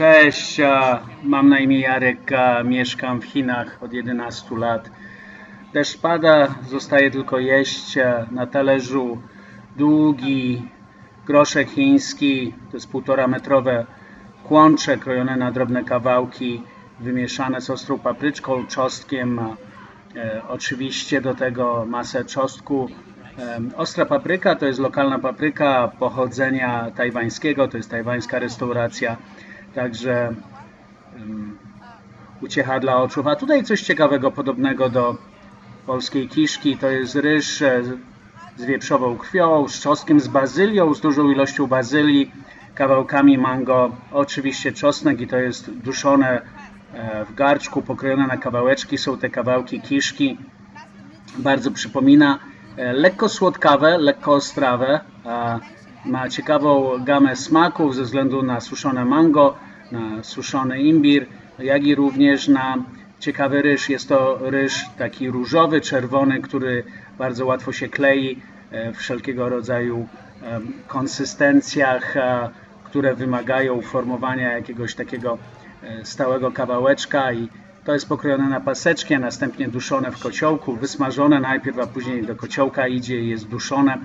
Cześć, mam na imię Jarek, mieszkam w Chinach od 11 lat. Deszcz pada, zostaje tylko jeść na talerzu długi groszek chiński, to jest półtora metrowe kłącze krojone na drobne kawałki, wymieszane z ostrą papryczką, czosnkiem, e, oczywiście do tego masę czosnku. Em, Ostra papryka to jest lokalna papryka pochodzenia tajwańskiego, to jest tajwańska restauracja, także em, uciecha dla oczu. A tutaj coś ciekawego, podobnego do polskiej kiszki, to jest ryż e, z wieprzową krwią, z czosnkiem, z bazylią, z dużą ilością bazylii, kawałkami mango, oczywiście czosnek i to jest duszone e, w garczku, pokrojone na kawałeczki, są te kawałki kiszki bardzo przypomina. E, Lekko słodkawe, lekko ostrawe. Ma ciekawą gamę smaków ze względu na suszone mango, na suszony imbir, jak i również na ciekawy ryż. Jest to ryż taki różowy, czerwony, który bardzo łatwo się klei e, w wszelkiego rodzaju konsystencjach, które wymagają formowania jakiegoś takiego e, stałego kawałeczka i to jest pokrojone na paseczki, a następnie duszone w kociołku, wysmażone najpierw, a później do kociołka idzie i jest duszone.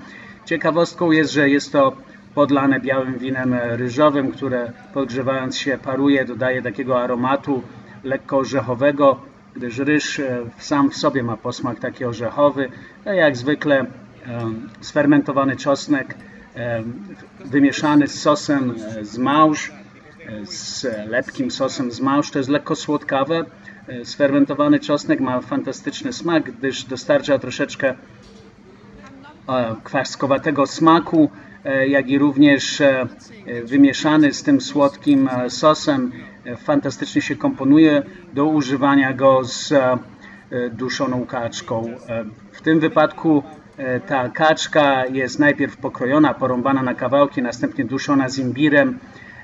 Ciekawostką jest, że jest to podlane białym winem ryżowym, które podgrzewając się paruje, dodaje takiego aromatu lekko orzechowego, gdyż ryż e, sam w sobie ma posmak taki orzechowy, jak zwykle em, sfermentowany czosnek em, wymieszany z sosem e, z małż, e, z lepkim sosem z małż. To jest lekko słodkawe. E, Sfermentowany czosnek ma fantastyczny smak, gdyż dostarcza troszeczkę e, kwaskowatego smaku, e, jak i również e, e, wymieszany z tym słodkim e, sosem e, fantastycznie się komponuje do używania go z e, e, duszoną kaczką. E, W tym wypadku e, ta kaczka jest najpierw pokrojona, porąbana na kawałki, następnie duszona z imbirem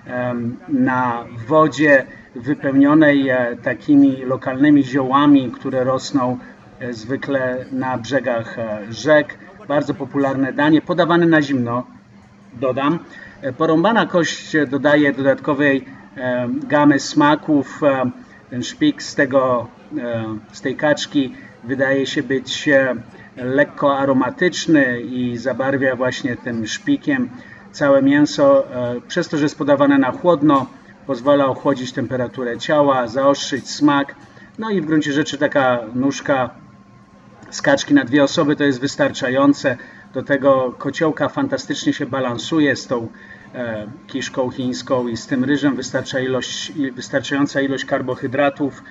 em, na wodzie wypełnionej e, takimi lokalnymi ziołami, które rosną e, zwykle na brzegach e, rzek. Bardzo popularne danie, podawane na zimno, dodam. E, Porąbana kość dodaje dodatkowej e, gamy smaków. E, Ten szpik z, tego, z tej kaczki wydaje się być lekko aromatyczny i zabarwia właśnie tym szpikiem całe mięso. Przez to, że jest podawane na chłodno, pozwala ochłodzić temperaturę ciała, zaostrzyć smak. No i w gruncie rzeczy taka nóżka z kaczki na dwie osoby to jest wystarczające. Do tego kociołka fantastycznie się balansuje z tą e, kiszką chińską i z tym ryżem. Wystarcza ilość, wystarczająca ilość karbohydratów.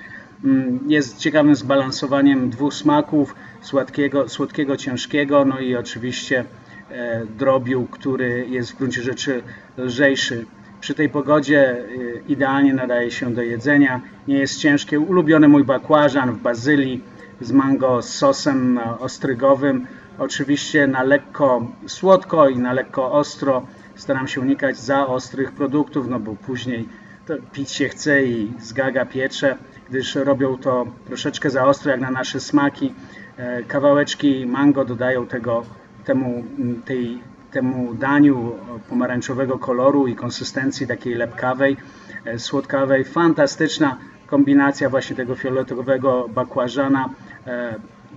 Mm, Jest ciekawym zbalansowaniem dwóch smaków, słodkiego, słodkiego ciężkiego, no i oczywiście e, drobiu, który jest w gruncie rzeczy lżejszy. Przy tej pogodzie e, idealnie nadaje się do jedzenia. Nie jest ciężkie. Ulubiony mój bakłażan w bazylii z mango z sosem e, ostrygowym. Oczywiście na lekko słodko i na lekko ostro. Staram się unikać za ostrych produktów, no bo później to pić się chce i zgaga piecze, gdyż robią to troszeczkę za ostro jak na nasze smaki. E, Kawałeczki mango dodają tego, temu, tej, temu daniu pomarańczowego koloru i konsystencji takiej lepkawej, e, słodkawej. Fantastyczna kombinacja właśnie tego fioletowego bakłażana,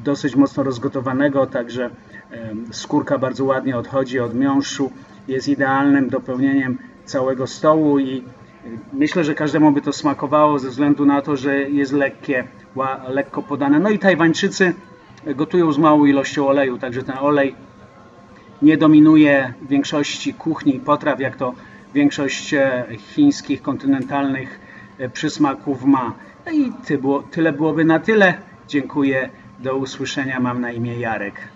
dosyć mocno rozgotowanego, także e, skórka bardzo ładnie odchodzi od miąższu. Jest idealnym dopełnieniem całego stołu i myślę, że każdemu by to smakowało ze względu na to, że jest lekkie, lekko podane. No i Tajwańczycy gotują z małą ilością oleju, także ten olej nie dominuje większości kuchni i potraw, jak to większość e, chińskich, kontynentalnych e, przysmaków ma. No i ty było, tyle byłoby na tyle. Dziękuję. Do usłyszenia. Mam na imię Jarek.